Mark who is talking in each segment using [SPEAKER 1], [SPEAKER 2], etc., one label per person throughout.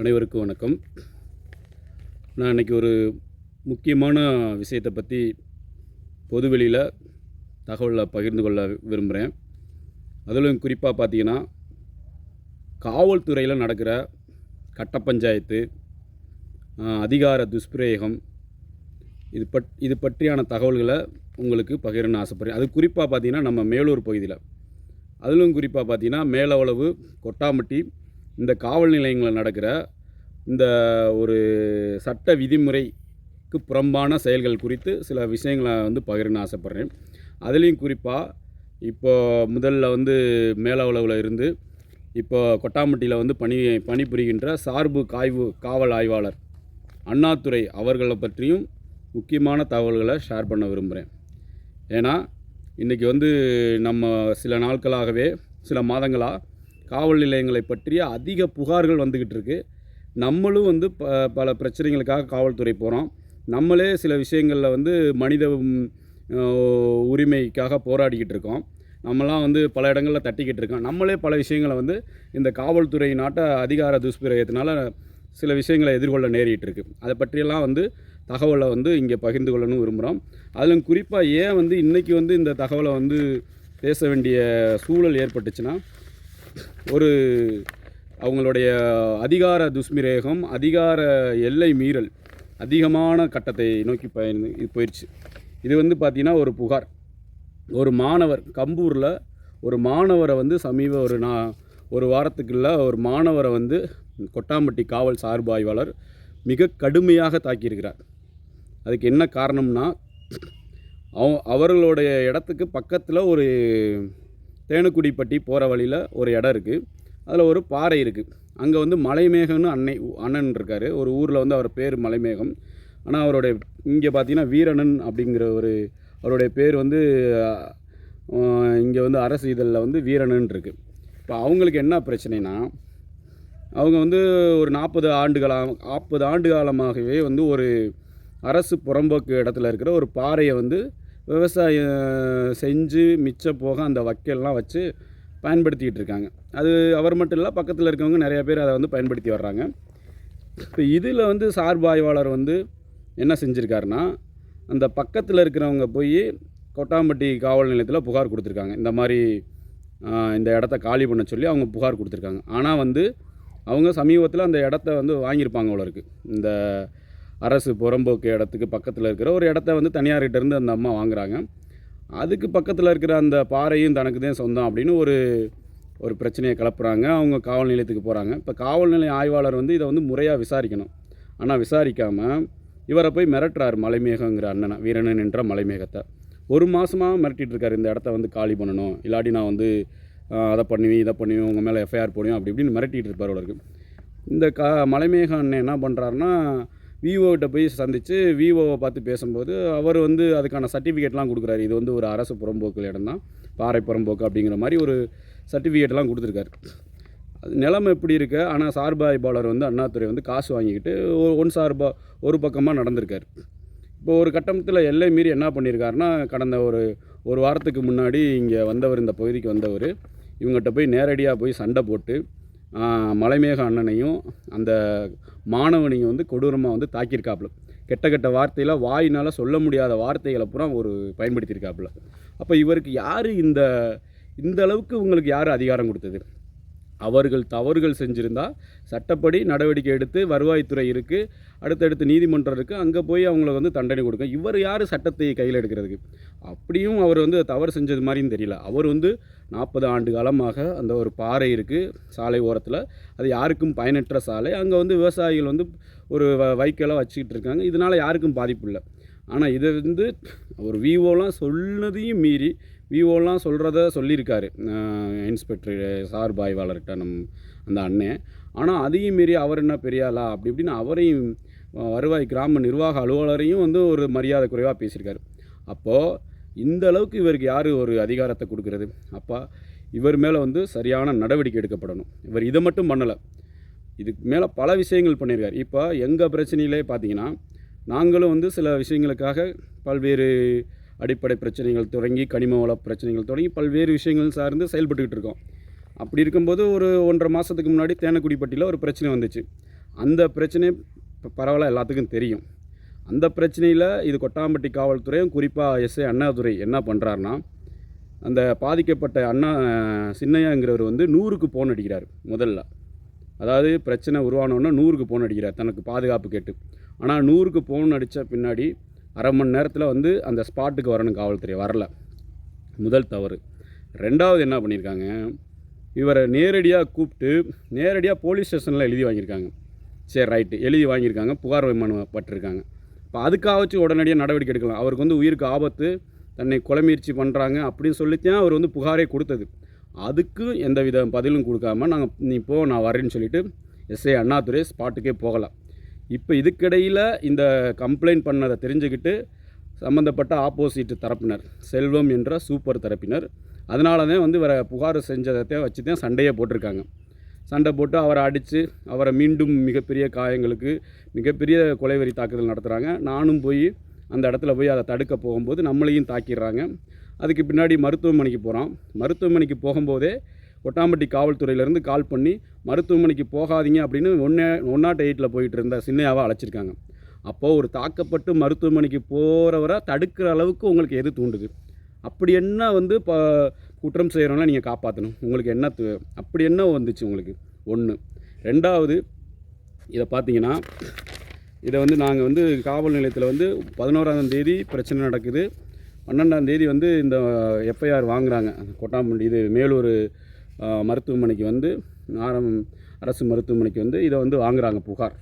[SPEAKER 1] அனைவருக்கும் வணக்கம். நான் இன்றைக்கி ஒரு முக்கியமான விஷயத்தை பற்றி பொதுவெளியில் தகவலை பகிர்ந்து கொள்ள விரும்புகிறேன் அதிலும் குறிப்பாக பார்த்தீங்கன்னா காவல்துறையில் நடக்கிற கட்ட பஞ்சாயத்து அதிகார துஷ்பிரயோகம் இது பட் இது பற்றியான தகவல்களை உங்களுக்கு பகிரணும்னு ஆசைப்படுறேன். அது குறிப்பாக பார்த்தீங்கன்னா நம்ம மேலூர் பகுதியில். அதிலும் குறிப்பாக பார்த்தீங்கன்னா மேலவளவு கொட்டாமட்டி இந்த காவல் நிலையங்களில் நடக்கிற இந்த ஒரு சட்ட விதிமுறைக்கு புறம்பான செயல்கள் குறித்து சில விஷயங்களை வந்து பகிர்னு ஆசைப்பட்றேன். அதுலேயும் குறிப்பாக இப்போ முதல்ல வந்து மேலவளவில் இருந்து இப்போ கொட்டாம்பட்டியில் வந்து பணி பணிபுரிகின்ற சார்பு காய்வு காவல் ஆய்வாளர் அண்ணாதுரை அவர்களை பற்றியும் முக்கியமான தகவல்களை ஷேர் பண்ண விரும்புகிறேன் ஏன்னா இன்றைக்கி வந்து நம்ம சில நாட்களாகவே சில மாதங்களாக காவல் நிலையங்களை பற்றிய அதிக புகார்கள் வந்துக்கிட்டு இருக்கு. நம்மளும் வந்து ப பல பிரச்சனைகளுக்காக காவல்துறை போகிறோம் நம்மளே சில விஷயங்களில் வந்து மனித உரிமைக்காக போராடிக்கிட்டு இருக்கோம். நம்மலாம் வந்து பல இடங்களில் தட்டிக்கிட்டு இருக்கோம். நம்மளே பல விஷயங்களை வந்து இந்த காவல்துறை நாட்ட அதிகார துஷ்பிரயத்தினால சில விஷயங்களை எதிர்கொள்ள நேரிட்டு இருக்கு. அதை பற்றியெல்லாம் வந்து தகவலை வந்து இங்கே பகிர்ந்து கொள்ளணும்னு விரும்புகிறோம் அதிலும் குறிப்பாக ஏன் வந்து இன்றைக்கி வந்து இந்த தகவலை வந்து பேச வேண்டிய சூழல் ஏற்பட்டுச்சுன்னா ஒரு அவங்களுடைய அதிகார துஷ்மிரேகம் அதிகார எல்லை மீறல் அதிகமான கட்டத்தை நோக்கி பயணி இது போயிடுச்சு இது வந்து பார்த்திங்கன்னா ஒரு புகார். ஒரு மாணவர் கம்பூரில் ஒரு மாணவரை வந்து சமீப ஒரு நா ஒரு வாரத்துக்குள்ள ஒரு மாணவரை வந்து கொட்டாம்பட்டி காவல் சார்பு ஆய்வாளர் மிக கடுமையாக தாக்கியிருக்கிறார். அதுக்கு என்ன காரணம்னா அவ அவர்களுடைய இடத்துக்கு பக்கத்தில் ஒரு தேனுக்குடிப்பட்டி போகிற வழியில் ஒரு இடம் இருக்குது அதில் ஒரு பாறை இருக்குது அங்கே வந்து மலைமேகம்னு அன்னை அண்ணன் இருக்கார். ஒரு ஊரில் வந்து அவர் பேர் மலைமேகம். ஆனால் அவருடைய இங்கே பார்த்தீங்கன்னா வீரணன் அப்படிங்கிற ஒரு அவருடைய பேர் வந்து இங்கே வந்து அரசு இதழில் வந்து வீரணன் இருக்குது இப்போ அவங்களுக்கு என்ன பிரச்சனைனா அவங்க வந்து ஒரு நாற்பது ஆண்டுகளாக நாற்பது ஆண்டு காலமாகவே வந்து ஒரு அரசு புறம்போக்கு இடத்துல இருக்கிற ஒரு பாறையை வந்து விவசாயம் செஞ்சு மிச்ச போக அந்த வக்கையெல்லாம் வச்சு பயன்படுத்திக்கிட்டு இருக்காங்க. அது அவர் மட்டும் இல்லை பக்கத்தில் இருக்கவங்க நிறைய பேர் அதை வந்து பயன்படுத்தி வர்றாங்க. இப்போ இதில் வந்து சார்பு ஆய்வாளர் வந்து என்ன செஞ்சுருக்காருன்னா அந்த பக்கத்தில் இருக்கிறவங்க போய் கொட்டாம்பட்டி காவல் நிலையத்தில் புகார் கொடுத்துருக்காங்க. இந்த மாதிரி இந்த இடத்த காலி பண்ண சொல்லி அவங்க புகார் கொடுத்துருக்காங்க. ஆனால் வந்து அவங்க சமீபத்தில் அந்த இடத்த வந்து வாங்கியிருப்பாங்க அவ்வளோ இருக்குது இந்த அரசு புறம்போக்கு இடத்துக்கு பக்கத்தில் இருக்கிற ஒரு இடத்த வந்து தனியார்கிட்டேருந்து அந்த அம்மா வாங்குறாங்க. அதுக்கு பக்கத்தில் இருக்கிற அந்த பாறையும் தனக்கு தான் சொந்தம் அப்படின்னு ஒரு ஒரு பிரச்சனையை கிளப்புறாங்க. அவங்க காவல் நிலையத்துக்கு போகிறாங்க இப்போ காவல் நிலைய ஆய்வாளர் வந்து இதை வந்து முறையாக விசாரிக்கணும். ஆனால் விசாரிக்காமல் இவரை போய் மிரட்டுறாரு மலைமேகங்கிற அண்ணனை வீரனன் என்ற மலைமேகத்தை. ஒரு மாதமாக மிரட்டிகிட்டு இருக்காரு. இந்த இடத்த வந்து காலி பண்ணணும். இல்லாட்டி நான் வந்து அதை பண்ணுவேன் இதை பண்ணுவேன் உங்கள் மேலே எஃப்ஐஆர் போடுவேன் அப்படி இப்படின்னு மிரட்டிகிட்டு இருப்பார் அவருக்கு இந்த கா மலைமேக அண்ணன் என்ன பண்ணுறாருன்னா விஓகிட்ட போய் சந்தித்து விஓவை பார்த்து பேசும்போது அவர் வந்து அதுக்கான சர்டிஃபிகேட்லாம் கொடுக்குறாரு. இது வந்து ஒரு அரசு புறம்போக்கு இடம் தான். பாறை புறம்போக்கு அப்படிங்கிற மாதிரி ஒரு சர்டிஃபிகேட்லாம் கொடுத்துருக்காரு. அது நிலைமை எப்படி இருக்கு? ஆனால் சார்பாய் ஆய்வாளர் வந்து அண்ணாதுரை வந்து காசு வாங்கிக்கிட்டு ஒன் சார்பா ஒரு பக்கமாக நடந்திருக்கார். இப்போ ஒரு கட்டமத்தில் எல்லை மீறி என்ன பண்ணியிருக்காருன்னா கடந்த ஒரு ஒரு வாரத்துக்கு முன்னாடி இங்கே வந்தவர் இந்த பகுதிக்கு வந்தவர் இவங்ககிட்ட போய் நேரடியாக போய் சண்டை போட்டு மலைமேக அண்ணனையும் அந்த மாணவனையும் வந்து கொடூரமாக வந்து தாக்கியிருக்காப்புல. கெட்ட கெட்ட வார்த்தையில் வாயினால் சொல்ல முடியாத வார்த்தைகளை பூரா ஒரு பயன்படுத்தியிருக்காப்புல. அப்போ இவருக்கு யார் இந்த இந்த அளவுக்கு உங்களுக்கு யார் அதிகாரம் கொடுத்தது? அவர்கள் தவறுகள் செஞ்சுருந்தா சட்டப்படி நடவடிக்கை எடுத்து வருவாய்த்துறை இருக்குது அடுத்தடுத்து நீதிமன்றம் இருக்குது அங்கே போய் அவங்கள வந்து தண்டனை கொடுக்கும் இவர் யார் சட்டத்தை கையில் எடுக்கிறதுக்கு? அப்படியும் அவர் வந்து தவறு செஞ்சது மாதிரியும் தெரியல. அவர் வந்து நாற்பது ஆண்டு காலமாக அந்த ஒரு பாறை இருக்குது சாலை ஓரத்தில். அது யாருக்கும் பயனற்ற சாலை. அங்கே வந்து விவசாயிகள் வந்து ஒரு வ- வச்சுக்கிட்டு இருக்காங்க. இதனால் யாருக்கும் பாதிப்பு இல்லை. ஆனால் இதை வந்து ஒரு விவோலாம் சொன்னதையும் மீறி விவோலாம் சொல்கிறத சொல்லியிருக்காரு. இன்ஸ்பெக்டர் சார் பாய்வாளர்கிட்ட நம் அந்த அண்ணன் ஆனால் அதையும் மீறி அவர் என்ன பெரியாளா? அப்படி இப்படின்னு அவரையும் வருவாய் கிராம நிர்வாக அலுவலரையும் வந்து ஒரு மரியாதை குறைவாக பேசியிருக்காரு. அப்போது இந்த அளவுக்கு இவருக்கு யார் ஒரு அதிகாரத்தை கொடுக்கறது? அப்போ இவர் மேலே வந்து சரியான நடவடிக்கை எடுக்கப்படணும். இவர் இதை மட்டும் பண்ணலை. இதுக்கு மேலே பல விஷயங்கள் பண்ணியிருக்காரு. இப்போ எங்கள் பிரச்சனையிலே பார்த்தீங்கன்னா நாங்களும் வந்து சில விஷயங்களுக்காக பல்வேறு அடிப்படை பிரச்சனைகள் தொடங்கி கனிம வள பிரச்சனைகள் தொடங்கி பல்வேறு விஷயங்கள் சார்ந்து செயல்பட்டுக்கிட்டு இருக்கோம். அப்படி இருக்கும்போது ஒரு ஒன்றரை மாதத்துக்கு முன்னாடி தேனக்குடிப்பட்டியில் ஒரு பிரச்சனை வந்துச்சு. அந்த பிரச்சனை இப்போ பரவாயில்ல எல்லாத்துக்கும் தெரியும். அந்த பிரச்சனையில் இது கொட்டாம்பட்டி காவல்துறையும் குறிப்பாக எஸ்ஐ அண்ணாதுரை என்ன பண்ணுறாருனா அந்த பாதிக்கப்பட்ட அண்ணா சின்னையாங்கிறவர் வந்து நூறுக்கு ஃபோன் அடிக்கிறார் முதல்ல. அதாவது பிரச்சனை உருவானோன்னா நூறுக்கு ஃபோன் அடிக்கிறார் தனக்கு பாதுகாப்பு கேட்டு. ஆனால் நூறுக்கு போன் அடித்த பின்னாடி அரை மணி நேரத்தில் வந்து அந்த ஸ்பாட்டுக்கு வரணும் காவல்துறை. வரல. முதல் தவறு. ரெண்டாவது என்ன பண்ணியிருக்காங்க இவரை நேரடியாக கூப்பிட்டு நேரடியாக போலீஸ் ஸ்டேஷனில் எழுதி வாங்கியிருக்காங்க. சரி ரைட்டு எழுதி வாங்கியிருக்காங்க. புகார் மனு பட்டிருக்காங்க இப்போ அதுக்காகச்சு உடனடியாக நடவடிக்கை எடுக்கலாம். அவருக்கு வந்து உயிருக்கு ஆபத்து தன்னை கொலை முயற்சி பண்ணுறாங்க அப்படின்னு சொல்லித்தான் அவர் வந்து புகாரே கொடுத்தது. அதுக்கு எந்த வித பதிலும் கொடுக்காம நாங்கள் நீ போ நான் வரேன்னு சொல்லிவிட்டு எஸ்ஐ அண்ணாதுரை ஸ்பாட்டுக்கே போகலாம் இப்போ இதுக்கிடையில் இந்த கம்ப்ளைண்ட் பண்ணதை தெரிஞ்சுக்கிட்டு சம்மந்தப்பட்ட ஆப்போசிட் தரப்பினர் செல்வம் என்ற சூப்பர் தரப்பினர் அதனால தான் வந்து இவரை புகார் செஞ்சதை வச்சு தான் சண்டையை போட்டிருக்காங்க. சண்டை போட்டு அவரை அடித்து அவரை மீண்டும் மிகப்பெரிய காயங்களுக்கு மிகப்பெரிய கொலைவெறி தாக்குதல் நடத்துகிறாங்க நானும் போய் அந்த இடத்துல போய் அதை தடுக்க போகும்போது நம்மளையும் தாக்கிடுறாங்க. அதுக்கு பின்னாடி மருத்துவமனைக்கு போகிறோம் மருத்துவமனைக்கு போகும்போதே கொட்டாம்பட்டி காவல்துறையிலேருந்து கால் பண்ணி மருத்துவமனைக்கு போகாதீங்க அப்படின்னு ஒன்றே ஒன் நாட் எயிட்டில் போயிட்டு இருந்த சின்னையாவை அழைச்சிருக்காங்க. அப்போது ஒரு தாக்கப்பட்டு மருத்துவமனைக்கு போகிறவரை தடுக்கிற அளவுக்கு உங்களுக்கு எது தூண்டுது? அப்படி என்ன வந்து இப்போ குற்றம் செய்கிறவங்களாம் நீங்கள் காப்பாற்றணும் உங்களுக்கு என்ன அப்படி என்ன வந்துச்சு உங்களுக்கு? ஒன்று ரெண்டாவது இதை பார்த்தீங்கன்னா இதை வந்து நாங்கள் வந்து காவல் நிலையத்தில் வந்து பதினோராம் தேதி பிரச்சனை நடக்குது. பன்னெண்டாம் தேதி வந்து இந்த எஃப்ஐஆர் வாங்குகிறாங்க கொட்டாம்பட்டி இது மேலூர் மருத்துவமனைக்கு வந்து ஆரம் அரசு மருத்துவமனைக்கு வந்து இதை வந்து வாங்குறாங்க புகார்.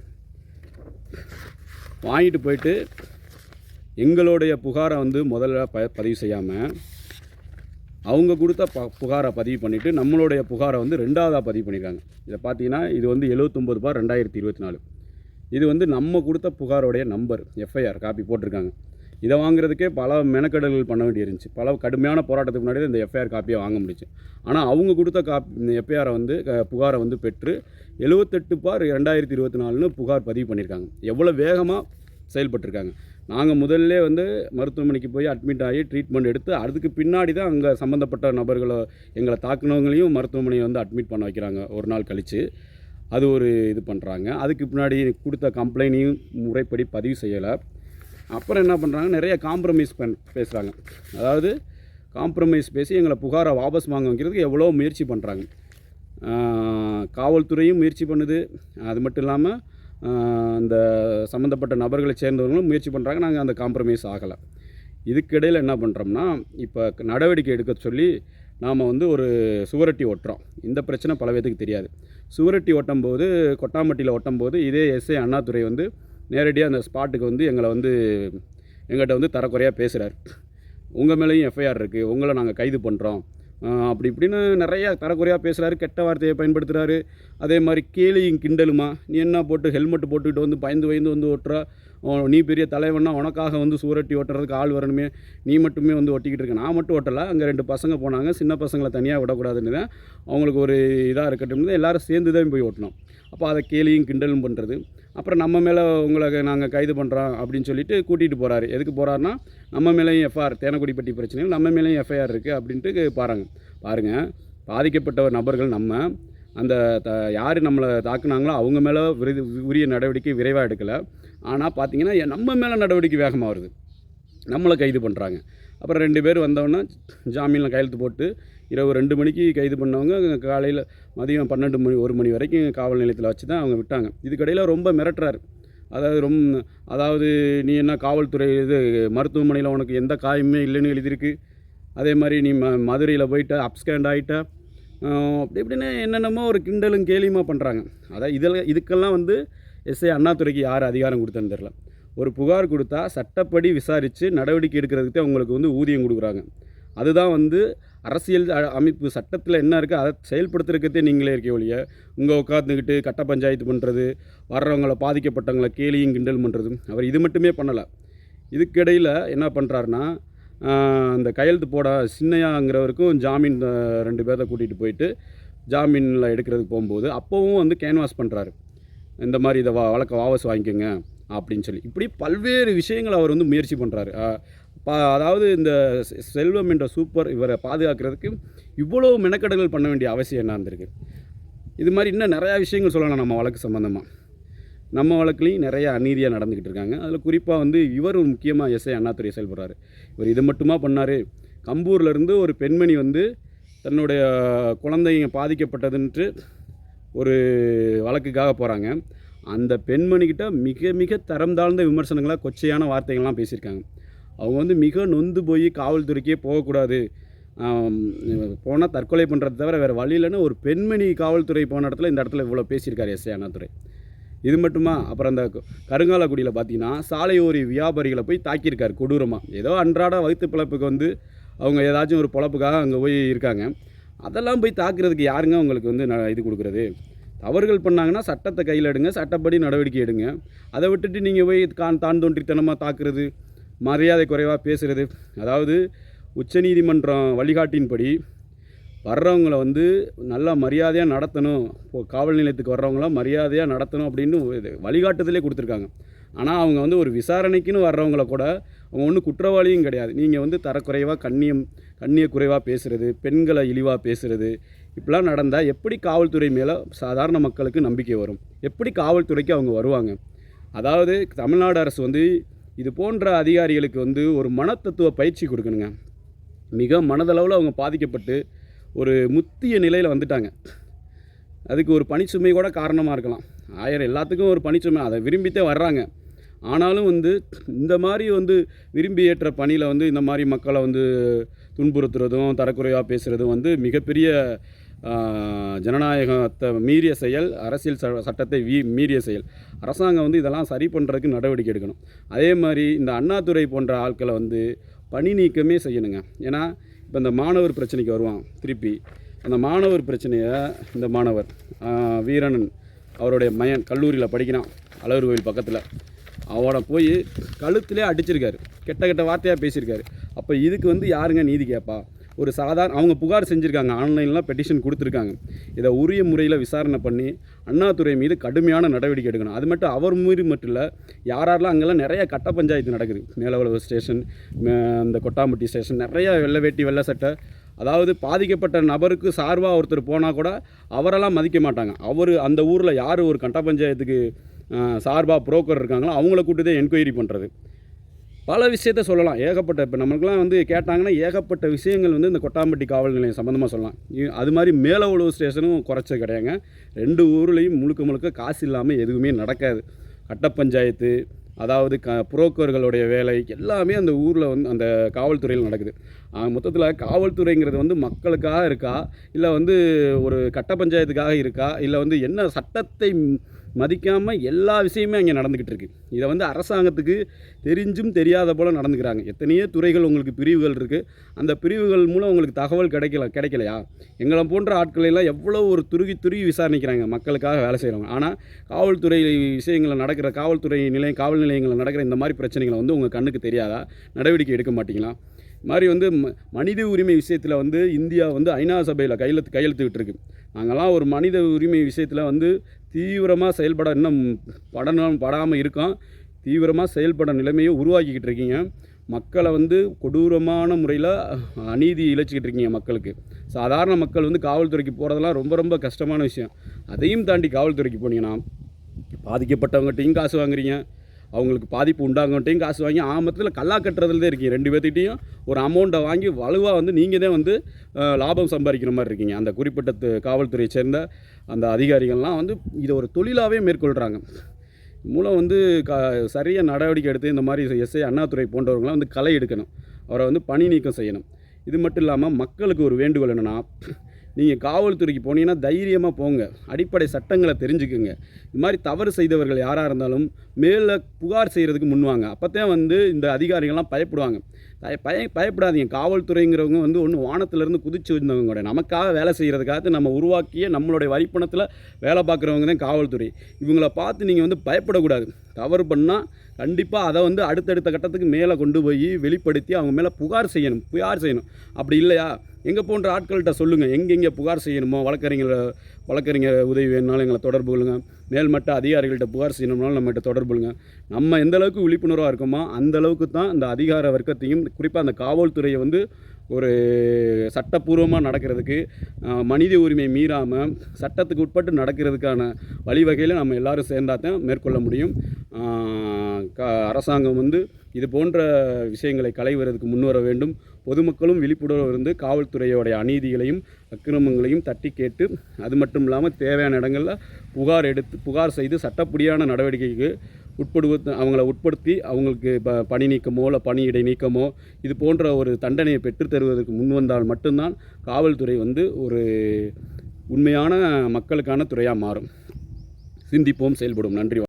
[SPEAKER 1] வாங்கிட்டு போயிட்டு எங்களுடைய புகாரை வந்து முதல்ல ப பதிவு செய்யாமல் அவங்க கொடுத்த ப புகாரை பதிவு பண்ணிவிட்டு நம்மளுடைய புகாரை வந்து ரெண்டாவதாக பதிவு பண்ணியிருக்காங்க இதை பார்த்தீங்கன்னா இது வந்து எழுபத்தொம்பது பார் ரெண்டாயிரத்தி இருபத்தி நாலு. இது வந்து நம்ம கொடுத்த புகாரோடைய நம்பர் எஃப்ஐஆர் காப்பி போட்டிருக்காங்க. இதை வாங்குறதுக்கே பல மெனக்கெடல்கள் பண்ண வேண்டி இருந்துச்சு. பல கடுமையான போராட்டத்துக்கு முன்னாடி தான் இந்த எஃப்ஐஆர் காப்பியை வாங்க முடிச்சு ஆனால் அவங்க கொடுத்த காப் இந்த எஃப்ஐஆரை வந்து புகாரை வந்து பெற்று எழுபத்தெட்டு பார் ரெண்டாயிரத்தி இருபத்தி நாலுன்னு புகார் பதிவு பண்ணியிருக்காங்க. எவ்வளோ வேகமாக செயல்பட்டிருக்காங்க. நாங்கள் முதல்ல வந்து மருத்துவமனைக்கு போய் அட்மிட் ஆகி ட்ரீட்மெண்ட் எடுத்து அதுக்கு பின்னாடி தான் அங்கே சம்மந்தப்பட்ட நபர்களை எங்களை தாக்குனவங்களையும் மருத்துவமனையை வந்து அட்மிட் பண்ண வைக்கிறாங்க. ஒரு நாள் கழித்து அது ஒரு இது பண்ணுறாங்க அதுக்கு பின்னாடி கொடுத்த கம்ப்ளைண்ட்டையும் முறைப்படி பதிவு செய்யலை. அப்புறம் என்ன பண்ணுறாங்க நிறைய காம்ப்ரமைஸ் பண் பேசுகிறாங்க அதாவது காம்ப்ரமைஸ் பேசி எங்களை புகாரை வாபஸ் வாங்க வைக்கிறதுக்கு எவ்வளோ முயற்சி பண்ணுறாங்க காவல்துறையும் முயற்சி பண்ணுது. அது மட்டும் இல்லாமல் அந்த சம்மந்தப்பட்ட நபர்களை சேர்ந்தவங்களும் முயற்சி பண்ணுறாங்க நாங்கள் அந்த காம்ப்ரமைஸ் ஆகலை. இதுக்கிடையில் என்ன பண்ணுறோம்னா இப்போ நடவடிக்கை எடுக்க சொல்லி நாம் வந்து ஒரு சுவரட்டி ஒட்டுறோம் இந்த பிரச்சனை பல பேத்துக்கு தெரியாது. சுவரட்டி ஒட்டும் போது கொட்டாம்பட்டியில் ஒட்டும் போது இதே எஸ்ஐ அண்ணாதுரை வந்து நேரடியாக அந்த ஸ்பாட்டுக்கு வந்து எங்களை வந்து எங்கள்கிட்ட வந்து தரக்குறையாக பேசுகிறார் உங்கள் மேலேயும் எஃப்ஐஆர் இருக்குது உங்களை நாங்கள் கைது பண்ணுறோம் அப்படி இப்படின்னு நிறையா தரக்குறையாக பேசுகிறாரு கெட்ட வார்த்தையை பயன்படுத்துகிறாரு அதே மாதிரி கேலியும் கிண்டலுமா. நீ என்ன போட்டு ஹெல்மெட் போட்டுக்கிட்டு வந்து பயந்து பயந்து வந்து ஓட்டுற? நீ பெரிய தலைவன்னா உனக்காக வந்து சூரட்டி ஓட்டுறதுக்கு ஆள் வரணுமே. நீ மட்டுமே வந்து ஒட்டிக்கிட்டு இருக்க. நான் மட்டும் ஓட்டலை அங்கே ரெண்டு பசங்க போனாங்க. சின்ன பசங்களை தனியாக விடக்கூடாதுன்னு தான் அவங்களுக்கு ஒரு இதாக இருக்கட்டும். எல்லாரும் சேர்ந்து தான் போய் ஓட்டினோம் அப்போ அதை கேலியும் கிண்டலும் பண்ணுறது அப்புறம் நம்ம மேலே உங்களை நாங்கள் கைது பண்ணுறோம் அப்படின்னு சொல்லிட்டு கூட்டிகிட்டு போகிறாரு எதுக்கு போகிறாருன்னா நம்ம மேலேயும் எஃப்ஆர் தேனக்குடிப்பட்டி பிரச்சனையில் நம்ம மேலேயும் எஃப்ஐஆர் இருக்குது அப்படின்ட்டு பாருங்க. பாருங்கள் பாதிக்கப்பட்ட நபர்கள் நம்ம அந்த த யார் நம்மளை தாக்குனாங்களோ அவங்க மேலே விருது உரிய நடவடிக்கை விரைவாக எடுக்கலை. ஆனால் பார்த்தீங்கன்னா நம்ம மேலே நடவடிக்கை வேகமாக வருது. நம்மளை கைது பண்ணுறாங்க அப்புறம் ரெண்டு பேர் வந்தோன்னே ஜாமீனில் கையெழுத்து போட்டு இரவு ரெண்டு மணிக்கு கைது பண்ணவங்க காலையில் மதியம் பன்னெண்டு மணி ஒரு மணி வரைக்கும் காவல் நிலையத்தில் வச்சு தான் அவங்க விட்டாங்க. இதுக்கடையில் ரொம்ப மிரட்டுறாரு. அதாவது ரொம்ப அதாவது நீ என்ன காவல்துறை இது மருத்துவமனையில் உனக்கு எந்த காயமுமே இல்லைன்னு எழுதியிருக்கு. அதே மாதிரி நீ ம மதுரையில் போயிட்ட அப்ஸ்கேண்ட் ஆகிட்ட அப்படி இப்படின்னு என்னென்னமோ ஒரு கிண்டலும் கேலியுமா பண்ணுறாங்க அதான் இதில் இதுக்கெல்லாம் வந்து எஸ்ஐ அண்ணாதுறைக்கு யார் அதிகாரம் கொடுத்தேன்னு தெரில ஒரு புகார் கொடுத்தா சட்டப்படி விசாரித்து நடவடிக்கை எடுக்கிறதுக்கு அவங்களுக்கு உங்களுக்கு வந்து ஊதியம் கொடுக்குறாங்க. அதுதான் வந்து அரசியல் அமைப்பு சட்டத்தில் என்ன இருக்குது அதை செயல்படுத்துறதுக்கே நீங்களே இருக்கே ஒழிய உங்கள் உட்காந்துக்கிட்டு கட்ட பஞ்சாயத்து பண்ணுறது வர்றவங்கள பாதிக்கப்பட்டவங்களை கேலியும் கிண்டல் பண்ணுறது அவர் இது மட்டுமே பண்ணலை. இதுக்கிடையில் என்ன பண்ணுறாருன்னா அந்த கையெழுத்து போட சின்னையாங்கிறவருக்கும் ஜாமீன் ரெண்டு பேர்த்த கூட்டிகிட்டு போயிட்டு ஜாமீனில் எடுக்கிறதுக்கு போகும்போது அப்போவும் வந்து கேன்வாஸ் பண்ணுறாரு இந்த மாதிரி இதை வா வழக்க வாபஸ் வாங்கிக்கோங்க அப்படின்னு சொல்லி. இப்படி பல்வேறு விஷயங்களை அவர் வந்து முயற்சி பண்ணுறாரு அதாவது இந்த செ- செல்வம் என்ற சூப்பர் இவரை பாதுகாக்கிறதுக்கு இவ்வளோ மெனக்கெடல்கள் பண்ண வேண்டிய அவசியம் என்ன இருந்திருக்கு? இது மாதிரி இன்னும் நிறையா விஷயங்கள் சொல்லலாம் நம்ம வழக்கு சம்மந்தமாக நம்ம வழக்குலையும் நிறைய அநீதியாக நடந்துக்கிட்டு இருக்காங்க. அதில் குறிப்பாக வந்து இவர் முக்கியமாக எஸ்ஐ அண்ணாதுரை செயல்படுறாரு. இவர் இது மட்டுமா பண்ணார்? கம்பூர்லேருந்து ஒரு பெண்மணி வந்து தன்னுடைய குழந்தைங்க பாதிக்கப்பட்டதுன்ட்டு ஒரு வழக்குக்காக போகிறாங்க அந்த பெண்மணிக்கிட்ட மிக மிக தரம் தாழ்ந்த விமர்சனங்களாக கொச்சையான வார்த்தைகள்லாம் பேசியிருக்காங்க. அவங்க வந்து மிக நொந்து போய் காவல்துறைக்கே போகக்கூடாது. போனால் தற்கொலை பண்ணுறத தவிர வேறு வழி இல்லைன்னு ஒரு பெண்மணி காவல்துறை போன இடத்துல இந்த இடத்துல இவ்வளோ பேசியிருக்காரு எஸ் அண்ணாதுரை. இது மட்டுமா? அப்புறம் அந்த கருங்காலக்குடியில் பார்த்தீங்கன்னா சாலையோரி வியாபாரிகளை போய் தாக்கியிருக்காரு கொடூரமாக ஏதோ அன்றாட வகுத்து பிழப்புக்கு வந்து அவங்க ஏதாச்சும் ஒரு பொழப்புக்காக அங்கே போய் இருக்காங்க. அதெல்லாம் போய் தாக்குறதுக்கு யாருங்க அவங்களுக்கு வந்து ந- இது கொடுக்குறது? தவறுகள் பண்ணாங்கன்னா சட்டத்தை கையில் எடுங்க சட்டப்படி நடவடிக்கை எடுங்க. அதை விட்டுட்டு நீங்கள் போய் கான் தான் தோன்றித்தனமாக தாக்குறது? மரியாதை குறைவாக பேசுகிறது அதாவது உச்சநீதிமன்றம் வழிகாட்டின்படி வர்றவங்கள வந்து நல்லா மரியாதையாக நடத்தணும். இப்போ காவல் நிலையத்துக்கு வர்றவங்கள மரியாதையாக நடத்தணும் அப்படின்னு வழிகாட்டுதலே கொடுத்துருக்காங்க. ஆனால் அவங்க வந்து ஒரு விசாரணைக்குன்னு வர்றவங்கள கூட அவங்க ஒன்றும் குற்றவாளியும் கிடையாது. நீங்கள் வந்து தரக்குறைவாக கண்ணியம் கண்ணிய குறைவாக பேசுகிறது பெண்களை இழிவாக பேசுகிறது இப்படிலாம் நடந்தால் எப்படி காவல்துறை மேலே சாதாரண மக்களுக்கு நம்பிக்கை வரும்? எப்படி காவல்துறைக்கு அவங்க வருவாங்க? அதாவது தமிழ்நாடு அரசு வந்து இது போன்ற அதிகாரிகளுக்கு வந்து ஒரு மனத்தத்துவ பயிற்சி கொடுக்கணுங்க. மிக மனதளவில் அவங்க பாதிக்கப்பட்டு ஒரு முத்திய நிலையில் வந்துட்டாங்க. அதுக்கு ஒரு பணிச்சுமை கூட காரணமாக இருக்கலாம். ஆயிரம் எல்லாத்துக்கும் ஒரு பணிச்சுமை அதை விரும்பித்தே வர்றாங்க. ஆனாலும் வந்து இந்த மாதிரி வந்து விரும்பி ஏற்ற பணியில் வந்து இந்த மாதிரி மக்களை வந்து துன்புறுத்துறதும் தரக்குறைவாக பேசுகிறதும் வந்து மிகப்பெரிய ஜனநாயகத்தை மீறிய செயல் அரசியல் ச சட்டத்தை வீ மீறிய செயல். அரசாங்கம் வந்து இதெல்லாம் சரி பண்ணுறதுக்கு நடவடிக்கை எடுக்கணும். அதே மாதிரி இந்த அண்ணாதுரை போன்ற ஆட்களை வந்து பணி நீக்கமே செய்யணுங்க. ஏன்னா இப்போ இந்த மாணவர் பிரச்சனைக்கு வருவான் திருப்பி. அந்த மாணவர் பிரச்சனையை இந்த மாணவர் வீரனன் அவருடைய மயன் கல்லூரியில் படிக்கிறான் அழகர் கோயில் பக்கத்தில். அவனை போய் கழுத்திலே அடிச்சிருக்காரு. கெட்ட கெட்ட வார்த்தையாக பேசியிருக்காரு. அப்போ இதுக்கு வந்து யாருங்க நீதி கேட்பா ஒரு சாதாரண அவங்க புகார் செஞ்சுருக்காங்க. ஆன்லைன்லாம் பெட்டிஷன் கொடுத்துருக்காங்க. இதை உரிய முறையில் விசாரணை பண்ணி அண்ணாதுரை மீது கடுமையான நடவடிக்கை எடுக்கணும். அது மட்டும் அவர் மீறி மட்டும் இல்லை யாரெல்லாம் அங்கெல்லாம் நிறைய கட்ட பஞ்சாயத்து நடக்குது. மேலவளவு ஸ்டேஷன் இந்த கொட்டாம்பட்டி ஸ்டேஷன் நிறைய வெள்ளை வேட்டி வெள்ளை சட்டை. அதாவது பாதிக்கப்பட்ட நபருக்கு சார்பாக ஒருத்தர் போனால் கூட அவரெல்லாம் மதிக்க மாட்டாங்க. அவர் அந்த ஊரில் யார் ஒரு கட்ட பஞ்சாயத்துக்கு சார்பாக புரோக்கர் இருக்காங்களோ அவங்கள கூட்டு தான் என்கொயரி பண்ணுறது பல விஷயத்த சொல்லலாம். ஏகப்பட்ட இப்போ நம்மளுக்குலாம் வந்து கேட்டாங்கன்னா ஏகப்பட்ட விஷயங்கள் வந்து இந்த கொட்டாம்பட்டி காவல் நிலையம் சம்மந்தமாக சொல்லலாம். அது மாதிரி மேல உழவு ஸ்டேஷனும் குறைச்சது கிடையாங்க. ரெண்டு ஊர்லேயும் முழுக்க முழுக்க காசு இல்லாமல் எதுவுமே நடக்காது. கட்ட பஞ்சாயத்து அதாவது க புரோக்கர்களுடைய வேலை எல்லாமே அந்த ஊரில் வந்து அந்த காவல்துறையில் நடக்குது. மொத்தத்தில் காவல்துறைங்கிறது வந்து மக்களுக்காக இருக்கா? இல்லை வந்து ஒரு கட்ட பஞ்சாயத்துக்காக இருக்கா? இல்லை வந்து என்ன சட்டத்தை மதிக்காமல் எல்லா விஷயமே அங்கே நடந்துக்கிட்டு இருக்குது இதை வந்து அரசாங்கத்துக்கு தெரிஞ்சும் தெரியாத போல் நடந்துக்கிறாங்க. எத்தனையோ துறைகள் உங்களுக்கு பிரிவுகள் இருக்குது அந்த பிரிவுகள் மூலம் உங்களுக்கு தகவல் கிடைக்கல கிடைக்கலையா? எங்களை போன்ற ஆட்களை எல்லாம் எவ்வளோ ஒரு துருகி துருகி விசாரணைக்கிறாங்க மக்களுக்காக வேலை செய்கிறவங்க ஆனால் காவல்துறை விஷயங்களில் நடக்கிற காவல்துறை நிலையம் காவல் நிலையங்களில் நடக்கிற இந்த மாதிரி பிரச்சனைகளை வந்து உங்கள் கண்ணுக்கு தெரியாதா? நடவடிக்கை எடுக்க மாட்டிங்களா? மாதிரி வந்து ம- மனித உரிமை விஷயத்தில் வந்து இந்தியா வந்து ஐநா சபையில் கையெழுத்து கையெழுத்துக்கிட்டு நாங்கள்லாம் ஒரு மனித உரிமை விஷயத்தில் வந்து தீவிரமாக செயல்பட இன்னும் படணும் படாமல் இருக்கோம். தீவிரமாக செயல்பட நிலைமையை உருவாக்கிக்கிட்டு இருக்கீங்க. மக்களை வந்து கொடூரமான முறையில் அநீதி இழைச்சிக்கிட்டு இருக்கீங்க மக்களுக்கு. சாதாரண மக்கள் வந்து காவல்துறைக்கு போகிறதெல்லாம் ரொம்ப ரொம்ப கஷ்டமான விஷயம். அதையும் தாண்டி காவல்துறைக்கு போனீங்கன்னா பாதிக்கப்பட்டவங்ககிட்டையும் காசு வாங்குறீங்க. அவங்களுக்கு பாதிப்பு உண்டாங்கட்டையும் காசு வாங்கி ஆமத்தில் கல்லா கட்டுறதுல தான் இருக்கீங்க. ரெண்டு பேர்த்திட்டையும் ஒரு அமௌண்ட்டை வாங்கி வலுவாக வந்து நீங்கள் தான் வந்து லாபம் சம்பாதிக்கிற மாதிரி இருக்கீங்க. அந்த குறிப்பிட்ட காவல்துறையை சேர்ந்த அந்த அதிகாரிகள்லாம் வந்து இதை ஒரு தொழிலாகவே மேற்கொள்கிறாங்க மூலம் வந்து க சரியாக நடவடிக்கை எடுத்து இந்த மாதிரி எஸ்ஐ அண்ணாதுரை போன்றவங்களாம் வந்து களை எடுக்கணும். அவரை வந்து பணி நீக்கம் செய்யணும். இது மட்டும் இல்லாமல் மக்களுக்கு ஒரு வேண்டுகோள் என்னென்னா நீங்கள் காவல்துறைக்கு போனீங்கன்னா தைரியமாக போங்க. அடிப்படை சட்டங்களை தெரிஞ்சுக்குங்க. இது மாதிரி தவறு செய்தவர்கள் யாராக இருந்தாலும் மேலே புகார் செய்கிறதுக்கு முன்வாங்க. அப்போ தான் வந்து இந்த அதிகாரிகள்லாம் பயப்படுவாங்க. பய பயப்படாதீங்க. காவல்துறைங்கிறவங்க வந்து ஒன்று வானத்திலேருந்து குதிச்சு வந்தவங்க கூட நமக்காக வேலை செய்கிறதுக்காக நம்ம உருவாக்கிய நம்மளுடைய வரிப்பணத்தில் வேலை பார்க்குறவங்க தான் காவல்துறை. இவங்கள பார்த்து நீங்கள் வந்து பயப்படக்கூடாது. தவறு பண்ணால் கண்டிப்பாக அதை வந்து அடுத்தடுத்த கட்டத்துக்கு மேலே கொண்டு போய் வெளிப்படுத்தி அவங்க மேலே புகார் செய்யணும் புகார் செய்யணும். அப்படி இல்லையா? எங்கே போன்ற ஆட்கள்கிட்ட சொல்லுங்கள் எங்கெங்கே புகார் செய்யணுமோ வழக்கறிஞர் வழக்கறிஞர் உதவி வேணுனாலும் எங்களை தொடர்பு கொள்ளுங்க. மேல்மட்ட அதிகாரிகள்கிட்ட புகார் செய்யணும்னாலும் நம்மகிட்ட தொடர்பு கொள்ளுங்க. நம்ம எந்த அளவுக்கு விழிப்புணர்வாக இருக்கோமோ அந்த அளவுக்கு தான் இந்த அதிகார வர்க்கத்தையும் குறிப்பாக அந்த காவல்துறையை வந்து ஒரு சட்டப்பூர்வமாக நடக்கிறதுக்கு மனித உரிமை மீறாமல் சட்டத்துக்கு உட்பட்டு நடக்கிறதுக்கான வழிவகையில் நம்ம எல்லாரும் சேர்ந்தாதான் மேற்கொள்ள முடியும். அரசாங்கம் வந்து இது போன்ற விஷயங்களை களைவதற்கு முன்வர வேண்டும். பொதுமக்களும் விழிப்புணர்வு இருந்து காவல்துறையோடைய அநீதிகளையும் அக்கிரமங்களையும் தட்டி கேட்டு அது மட்டும் இல்லாமல் தேவையான இடங்களில் புகார் எடுத்து புகார் செய்து சட்டப்படியான நடவடிக்கைக்கு உட்படுவது அவங்கள உட்படுத்தி அவங்களுக்கு ப பணி நீக்கமோ இல்லை பணியிடை நீக்கமோ இது போன்ற ஒரு தண்டனையை பெற்றுத்தருவதற்கு முன் வந்தால் மட்டும்தான் காவல்துறை வந்து ஒரு உண்மையான மக்களுக்கான துறையாக மாறும். சிந்திப்போம் செயல்படும் நன்றி